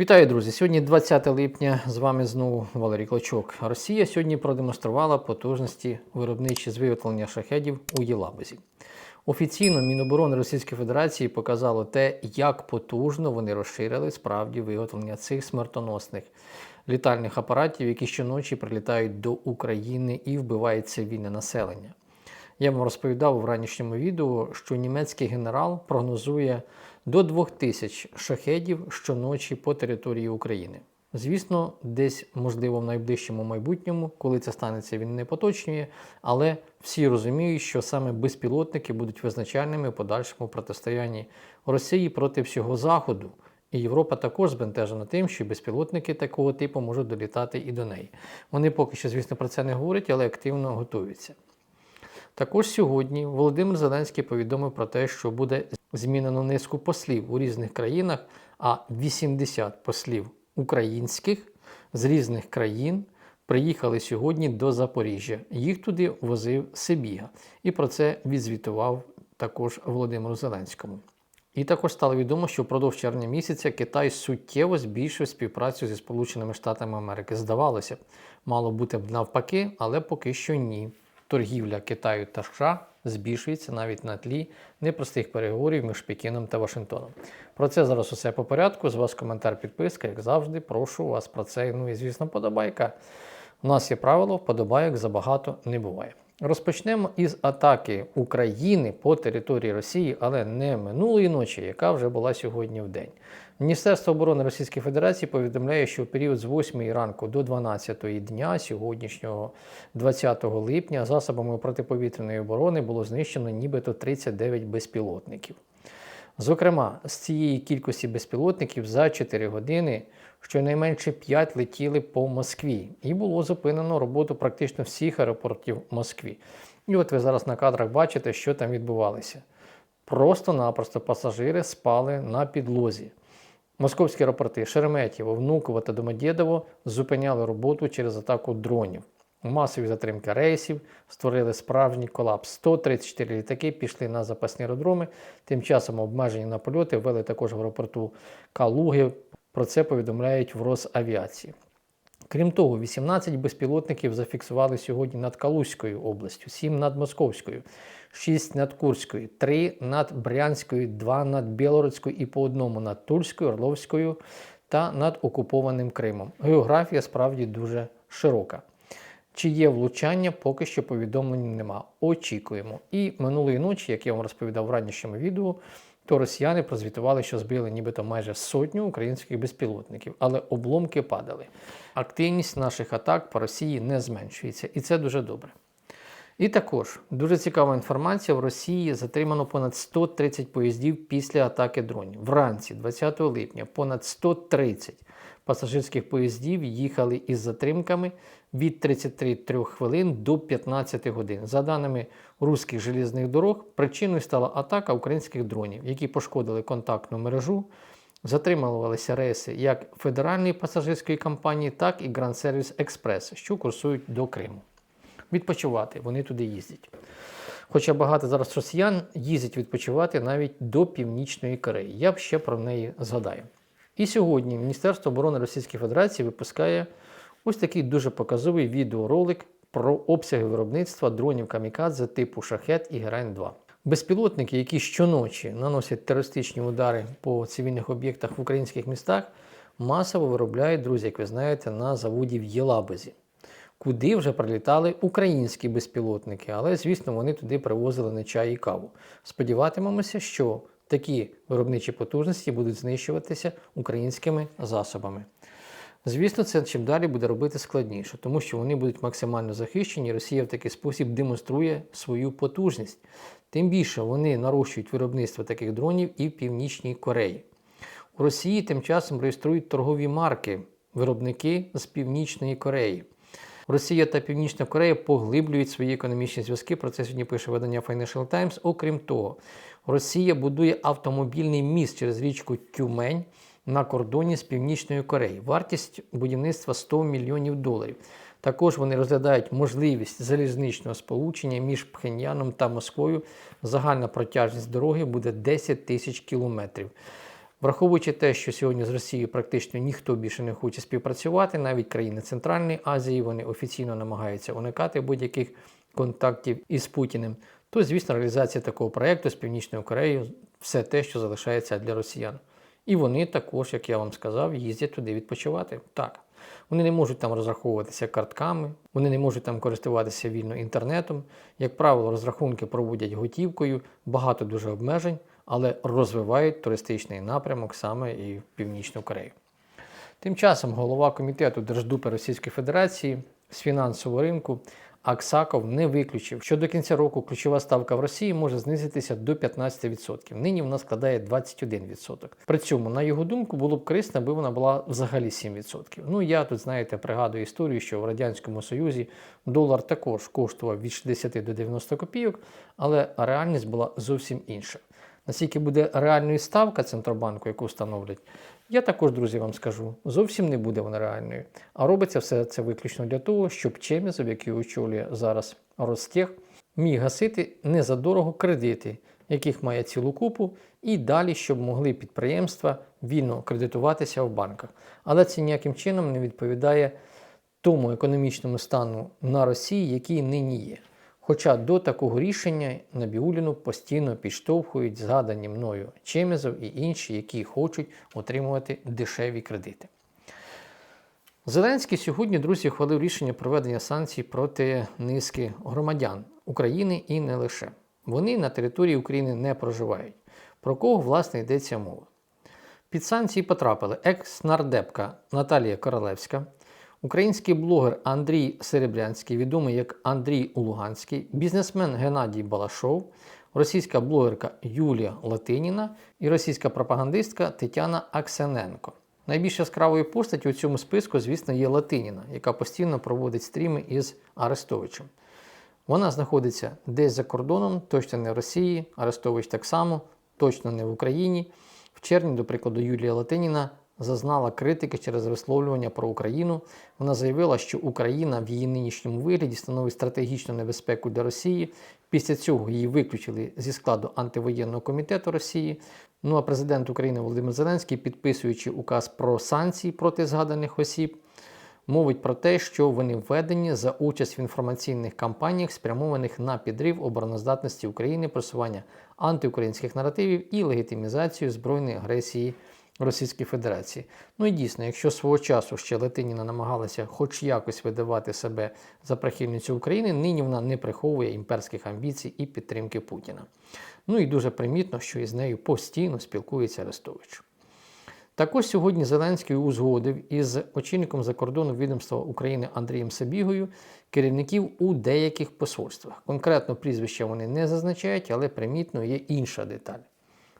Вітаю, друзі! Сьогодні 20 липня. З вами знову Валерій Клочок. Росія сьогодні продемонструвала потужності виробничі з виготовлення шахедів у Єлабузі. Офіційно Міноборони Російської Федерації показало те, як потужно вони розширили справді виготовлення цих смертоносних літальних апаратів, які щоночі прилітають до України і вбивають цивільне населення. Я вам розповідав в ранішньому відео, що німецький генерал прогнозує до 2000 шахедів щоночі по території України. Звісно, десь, можливо, в найближчому майбутньому, коли це станеться, він не поточнює, але всі розуміють, що саме безпілотники будуть визначальними в подальшому протистоянні Росії проти всього Заходу. І Європа також збентежена тим, що безпілотники такого типу можуть долітати і до неї. Вони поки що, звісно, про це не говорять, але активно готуються. Також сьогодні Володимир Зеленський повідомив про те, що буде змінено низку послів у різних країнах, а 80 послів українських з різних країн приїхали сьогодні до Запоріжжя. Їх туди возив Сибіга. І про це відзвітував також Володимиру Зеленському. І також стало відомо, що впродовж червня місяця Китай суттєво збільшив співпрацю зі Сполученими Штатами Америки. Здавалося, мало бути б навпаки, але поки що ні. Торгівля Китаю та США збільшується навіть на тлі непростих переговорів між Пекіном та Вашингтоном. Про це зараз усе по порядку. З вас коментар, підписка, як завжди, прошу вас про це. Ну і звісно, подобайка. У нас є правило, подобайок забагато не буває. Розпочнемо із атаки України по території Росії, але не минулої ночі, яка вже була сьогодні в день. Міністерство оборони Російської Федерації повідомляє, що в період з 8 ранку до 12 дня сьогоднішнього 20 липня засобами протиповітряної оборони було знищено нібито 39 безпілотників. Зокрема, з цієї кількості безпілотників за 4 години щонайменше 5 летіли по Москві, і було зупинено роботу практично всіх аеропортів Москві. І от ви зараз на кадрах бачите, що там відбувалося. Просто-напросто пасажири спали на підлозі. Московські аеропорти Шереметьєво, Внуково та Домодєдово зупиняли роботу через атаку дронів. Масові затримки рейсів створили справжній колапс. 134 літаки пішли на запасні аеродроми. Тим часом обмеження на польоти ввели також в аеропорту Калуги. Про це повідомляють в Росавіації. Крім того, 18 безпілотників зафіксували сьогодні над Калузькою областю, 7 над Московською, 6 над Курською, 3 над Брянською, 2 над Білородською і по одному над Тульською, Орловською та над окупованим Кримом. Географія справді дуже широка. Чи є влучання, поки що повідомлень нема. Очікуємо. І минулої ночі, як я вам розповідав в ранішньому відео, то росіяни прозвітували, що збили нібито майже сотню українських безпілотників, але обломки падали. Активність наших атак по Росії не зменшується, і це дуже добре. І також дуже цікава інформація: в Росії затримано понад 130 поїздів після атаки дронів. Вранці, 20 липня, понад 130 пасажирських поїздів їхали із затримками від 33 хвилин до 15 годин. За даними руських желізних дорог, причиною стала атака українських дронів, які пошкодили контактну мережу. Затримувалися рейси як федеральної пасажирської компанії, так і Grand Service Express, що курсують до Криму. Відпочивати вони туди їздять. Хоча багато зараз росіян їздять відпочивати навіть до Північної Кореї. Я б ще про неї згадаю. І сьогодні Міністерство оборони Російської Федерації випускає ось такий дуже показовий відеоролик про обсяги виробництва дронів камікадзе типу Шахет і Герань-2. Безпілотники, які щоночі наносять терористичні удари по цивільних об'єктах в українських містах, масово виробляють, друзі, як ви знаєте, на заводі в Єлабузі, куди вже прилітали українські безпілотники, але, звісно, вони туди привозили не чай і каву. Сподіватимемося, що такі виробничі потужності будуть знищуватися українськими засобами. Звісно, це чим далі буде робити складніше, тому що вони будуть максимально захищені. Росія в такий спосіб демонструє свою потужність. Тим більше вони нарощують виробництво таких дронів і в Північній Кореї. У Росії тим часом реєструють торгові марки виробники з Північної Кореї. Росія та Північна Корея поглиблюють свої економічні зв'язки. Про це сьогодні пише видання Financial Times. Окрім того, Росія будує автомобільний міст через річку Тюмень на кордоні з Північною Кореєю. Вартість будівництва 100 мільйонів доларів. Також вони розглядають можливість залізничного сполучення між Пхеньяном та Москвою. Загальна протяжність дороги буде 10 тисяч кілометрів. Враховуючи те, що сьогодні з Росією практично ніхто більше не хоче співпрацювати, навіть країни Центральної Азії вони офіційно намагаються уникати будь-яких контактів із Путіним, то звісно реалізація такого проєкту з Північною Кореєю все те, що залишається для росіян. І вони також, як я вам сказав, їздять туди відпочивати. Так. Вони не можуть там розраховуватися картками, вони не можуть там користуватися вільно інтернетом. Як правило, розрахунки проводять готівкою, багато дуже обмежень, але розвивають туристичний напрямок саме і в Північну Корею. Тим часом голова комітету Держдупи Російської Федерації з фінансового ринку Аксаков не виключив, що до кінця року ключова ставка в Росії може знизитися до 15%. Нині вона складає 21%. При цьому, на його думку, було б корисно, аби вона була взагалі 7%. Ну я тут, знаєте, пригадую історію, що в Радянському Союзі долар також коштував від 60 до 90 копійок, але реальність була зовсім інша. Наскільки буде реальною ставка Центробанку, яку встановлять, я також, друзі, вам скажу, зовсім не буде вона реальною. А робиться все це виключно для того, щоб Чемізов, який очолює зараз Ростех, міг гасити незадорого кредити, яких має цілу купу, і далі, щоб могли підприємства вільно кредитуватися в банках. Але це ніяким чином не відповідає тому економічному стану на Росії, який нині є. Хоча до такого рішення Набіуліну постійно підштовхують згадані мною Чемезов і інші, які хочуть отримувати дешеві кредити. Зеленський сьогодні, друзі, ухвалив рішення проведення санкцій проти низки громадян України і не лише. Вони на території України не проживають. Про кого, власне, йдеться мова? Під санкції потрапили екс-нардепка Наталія Королевська, Український блогер Андрій Серебрянський, відомий як Андрій Улуганський, бізнесмен Геннадій Балашов, російська блогерка Юлія Латиніна і російська пропагандистка Тетяна Аксененко. Найбільш яскравою постаттю у цьому списку, звісно, є Латиніна, яка постійно проводить стріми із Арестовичем. Вона знаходиться десь за кордоном, точно не в Росії, Арестович так само, точно не в Україні. В червні, до прикладу, Юлія Латиніна зазнала критики через висловлювання про Україну. Вона заявила, що Україна в її нинішньому вигляді становить стратегічну небезпеку для Росії. Після цього її виключили зі складу антивоєнного комітету Росії. Ну а президент України Володимир Зеленський, підписуючи указ про санкції проти згаданих осіб, мовить про те, що вони введені за участь в інформаційних кампаніях, спрямованих на підрив обороноздатності України, просування антиукраїнських наративів і легітимізацію збройної агресії. Російської Федерації. Ну і дійсно, якщо свого часу ще Латиніна намагалася хоч якось видавати себе за прихильницю України, нині вона не приховує імперських амбіцій і підтримки Путіна. Ну і дуже примітно, що із нею постійно спілкується Арестович. Також сьогодні Зеленський узгодив із очільником закордону відомства України Андрієм Сабігою керівників у деяких посольствах. Конкретно прізвища вони не зазначають, але примітно є інша деталь.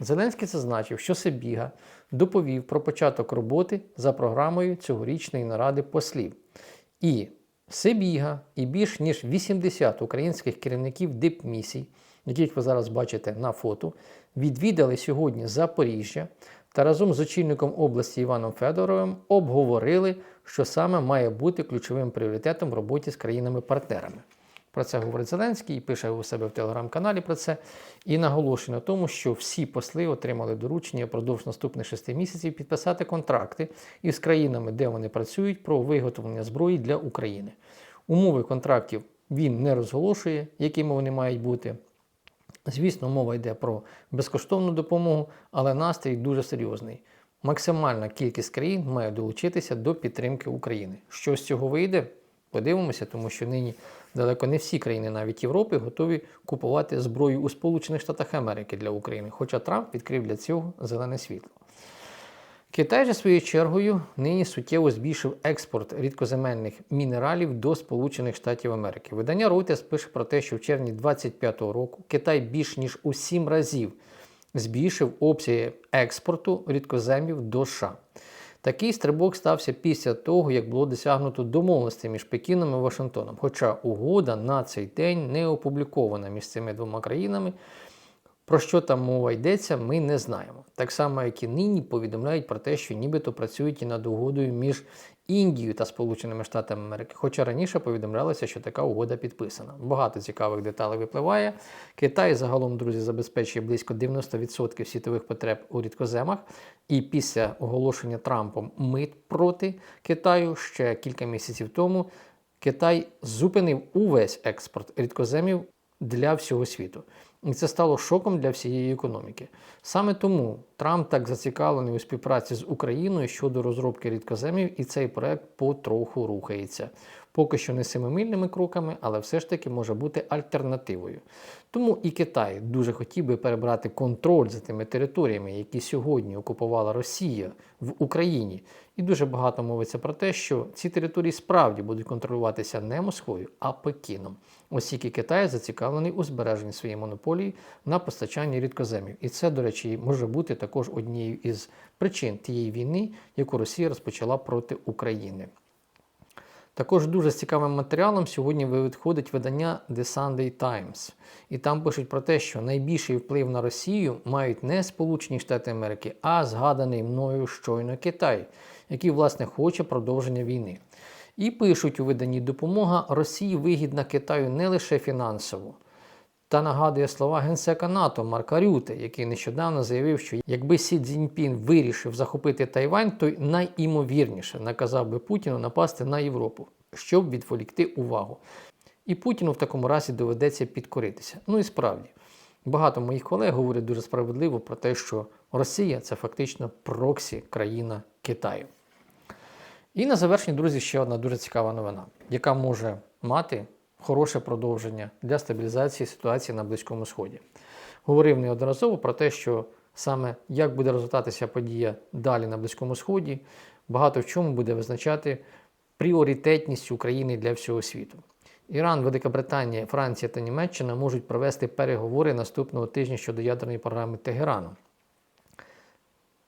Зеленський зазначив, що Сибіга доповів про початок роботи за програмою цьогорічної наради послів. І Сибіга і більш ніж 80 українських керівників дипмісій, яких ви зараз бачите на фото, відвідали сьогодні Запоріжжя та разом з очільником області Іваном Федоровим обговорили, що саме має бути ключовим пріоритетом в роботі з країнами-партнерами. Про це говорить Зеленський і пише у себе в телеграм-каналі про це. І наголошує на тому, що всі посли отримали доручення впродовж наступних шести місяців підписати контракти із країнами, де вони працюють, про виготовлення зброї для України. Умови контрактів він не розголошує, якими вони мають бути. Звісно, мова йде про безкоштовну допомогу, але настрій дуже серйозний. Максимальна кількість країн має долучитися до підтримки України. Що з цього вийде? Подивимося, тому що нині далеко не всі країни, навіть Європи, готові купувати зброю у Сполучених Штатах Америки для України, хоча Трамп відкрив для цього зелене світло. Китай же своєю чергою нині суттєво збільшив експорт рідкоземельних мінералів до Сполучених Штатів Америки. Видання Reuters пише про те, що в червні 2025 року Китай більш ніж у 7 разів збільшив обсяги експорту рідкоземів до США. Такий стрибок стався після того, як було досягнуто домовленості між Пекіном і Вашингтоном. Хоча угода на цей день не опублікована між цими двома країнами. Про що там мова йдеться, ми не знаємо. Так само, як і нині повідомляють про те, що нібито працюють і над угодою між Індією та Сполученими Штатами Америки. Хоча раніше повідомлялося, що така угода підписана. Багато цікавих деталей випливає. Китай загалом, друзі, забезпечує близько 90% світових потреб у рідкоземах. І після оголошення Трампом мит проти Китаю ще кілька місяців тому Китай зупинив увесь експорт рідкоземів для всього світу. І це стало шоком для всієї економіки. Саме тому Трамп так зацікавлений у співпраці з Україною щодо розробки рідкоземів, і цей проект потроху рухається. Поки що не семимильними кроками, але все ж таки може бути альтернативою. Тому і Китай дуже хотів би перебрати контроль за тими територіями, які сьогодні окупувала Росія в Україні. І дуже багато мовиться про те, що ці території справді будуть контролюватися не Москвою, а Пекіном. Оскільки Китай зацікавлений у збереженні своєї монополії на постачанні рідкоземів. І це, до речі, може бути також однією із причин тієї війни, яку Росія розпочала проти України. Також дуже цікавим матеріалом сьогодні виходить видання The Sunday Times. І там пишуть про те, що найбільший вплив на Росію мають не Сполучені Штати Америки, а згаданий мною щойно Китай, який, власне, хоче продовження війни. І пишуть у виданні допомога Росії вигідна Китаю не лише фінансово. Та нагадує слова генсека НАТО Марка Рюте, який нещодавно заявив, що якби Сі Цзіньпін вирішив захопити Тайвань, то найімовірніше наказав би Путіну напасти на Європу, щоб відволікти увагу. І Путіну в такому разі доведеться підкоритися. Ну і справді, багато моїх колег говорять дуже справедливо про те, що Росія це фактично проксі країна Китаю. І на завершення, друзі, ще одна дуже цікава новина, яка може мати хороше продовження для стабілізації ситуації на Близькому Сході. Говорив неодноразово про те, що саме як буде розвиватися подія далі на Близькому Сході, багато в чому буде визначати пріоритетність України для всього світу. Іран, Велика Британія, Франція та Німеччина можуть провести переговори наступного тижня щодо ядерної програми Тегерану.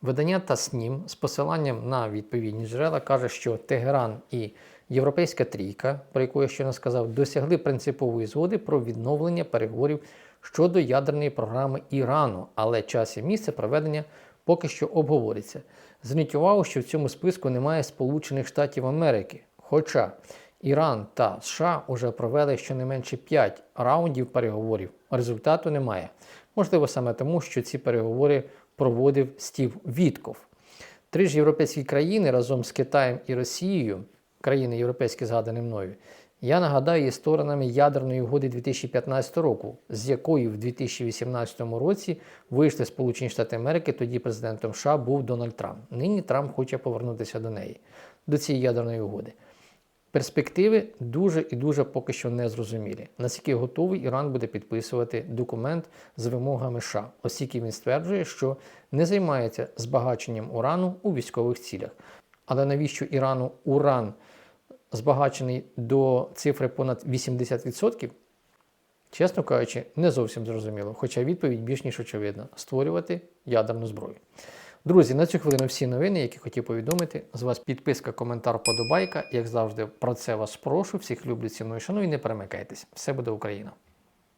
Видання Таснім з посиланням на відповідні джерела каже, що Тегеран і Європейська трійка, про яку я щойно сказав, досягли принципової згоди про відновлення переговорів щодо ядерної програми Ірану, але час і місце проведення поки що обговориться. Зверніть увагу, що в цьому списку немає Сполучених Штатів Америки. Хоча Іран та США вже провели щонайменше 5 раундів переговорів, результату немає. Можливо, саме тому, що ці переговори проводив Стів Вітков. Три ж європейські країни разом з Китаєм і Росією, країни європейські згадані мною, я нагадаю, сторонами ядерної угоди 2015 року, з якою в 2018 році вийшли Сполучені Штати Америки, тоді президентом США був Дональд Трамп. Нині Трамп хоче повернутися до неї, до цієї ядерної угоди. Перспективи дуже і дуже поки що не зрозумілі. Наскільки готовий Іран буде підписувати документ з вимогами США, оскільки він стверджує, що не займається збагаченням урану у військових цілях. Але навіщо Ірану уран збагачений до цифри понад 80%? Чесно кажучи, не зовсім зрозуміло, хоча відповідь більш ніж очевидна створювати ядерну зброю. Друзі, на цю хвилину всі новини, які хотів повідомити. З вас підписка, коментар, подобайка. Як завжди, про це вас прошу. Всіх люблю, ціную, шаную і не перемикайтесь. Все буде Україна!